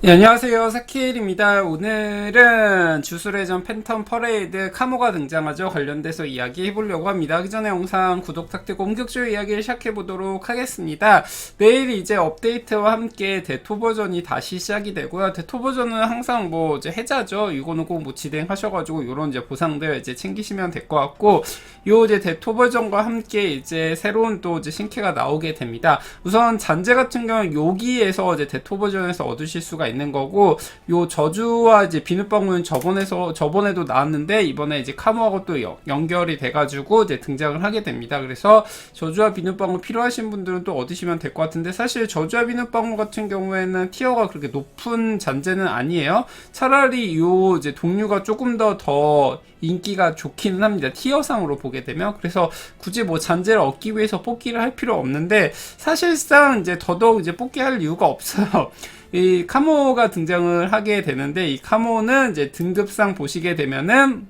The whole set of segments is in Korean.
네, 안녕하세요. 사키엘입니다. 오늘은 주술회전 팬텀 퍼레이드 카모가 등장하죠. 관련돼서 이야기 해보려고 합니다. 그 전에 영상 구독 탁되고 본격적으로 이야기를 시작해보도록 하겠습니다. 내일 이제 업데이트와 함께 대토 버전이 다시 시작이 되고요. 대토 버전은 항상 뭐 이제 해자죠. 이거는 꼭 뭐 진행하셔가지고 이런 이제 보상들 이제 챙기시면 될 것 같고, 요 이제 대토 버전과 함께 이제 새로운 또 이제 신캐가 나오게 됩니다. 우선 잔재 같은 경우는 여기에서 이제 대토 버전에서 얻으실 수가 있는 거고 요 저주와 이제 비눗방울은 저번에서 저번에도 나왔는데 이번에 이제 카모하고 또 연- 연결이 돼가지고 이제 등장을 하게 됩니다. 그래서 저주와 비눗방울 필요하신 분들은 또 얻으시면 될 것 같은데 사실 저주와 비눗방울 같은 경우에는 티어가 그렇게 높은 잔재는 아니에요. 차라리 요 이제 동류가 조금 더더 인기가 좋기는 합니다. 티어상으로 보게 되면 그래서 굳이 뭐 잔재를 얻기 위해서 뽑기를 할 필요 없는데 사실상 이제 더더욱 이제 뽑기 할 이유가 없어요. 이 카모가 등장을 하게 되는데 이 카모는 이제 등급상 보시게 되면은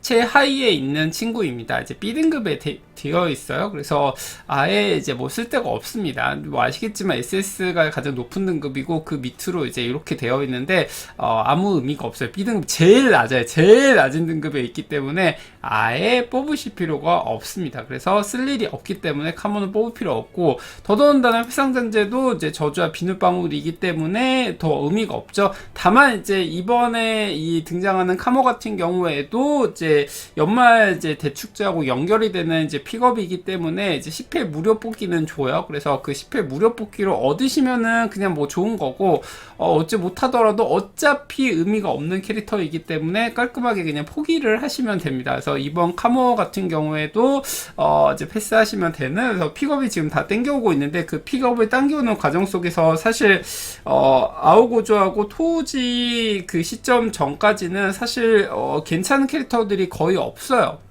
최하위에 있는 친구입니다. 이제 B등급에 되, 되어 있어요. 그래서 아예 이제 뭐 쓸 데가 없습니다. 뭐 아시겠지만 SS가 가장 높은 등급이고 그 밑으로 이제 이렇게 되어 있는데 어, 아무 의미가 없어요. B등급 제일 낮아요. 제일 낮은 등급에 있기 때문에 아예 뽑으실 필요가 없습니다. 그래서 쓸 일이 없기 때문에 카모는 뽑을 필요 없고 더더군다나 회상잔재도 이제 저주와 비눗방울이기 때문에 더 의미가 없죠. 다만 이제 이번에 이 등장하는 카모 같은 경우에도 이제 연말 이제 대축제하고 연결이 되는 이제 픽업이기 때문에 이제 10회 무료 뽑기는 줘요. 그래서 그 10회 무료 뽑기로 얻으시면은 그냥 뭐 좋은 거고 어, 얻지 못하더라도 어차피 의미가 없는 캐릭터이기 때문에 깔끔하게 그냥 포기를 하시면 됩니다. 그래서 이번 카모 같은 경우에도 어, 이제 패스하시면 되는 그래서 픽업이 지금 다 땡겨오고 있는데 그 픽업을 당겨오는 과정 속에서 사실 어, 아오고조하고 토지 그 시점 전까지는 사실 어, 괜찮은 캐릭터들이 거의 없어요.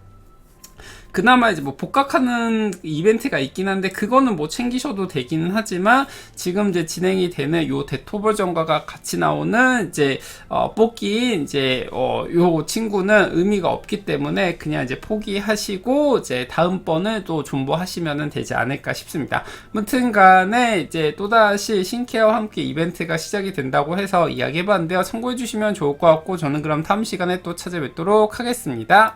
그나마 이제 뭐 복각하는 이벤트가 있긴 한데 그거는 뭐 챙기셔도 되기는 하지만 지금 이제 진행이 되는 요 대토 버전과 같이 나오는 이제 어 뽑기 이제 어요 친구는 의미가 없기 때문에 그냥 이제 포기하시고 이제 다음번에 또 존버하시면 되지 않을까 싶습니다. 아무튼 간에 이제 또다시 신케어와 함께 이벤트가 시작이 된다고 해서 이야기해봤는데요. 참고해 주시면 좋을 것 같고 저는 그럼 다음 시간에 또 찾아뵙도록 하겠습니다.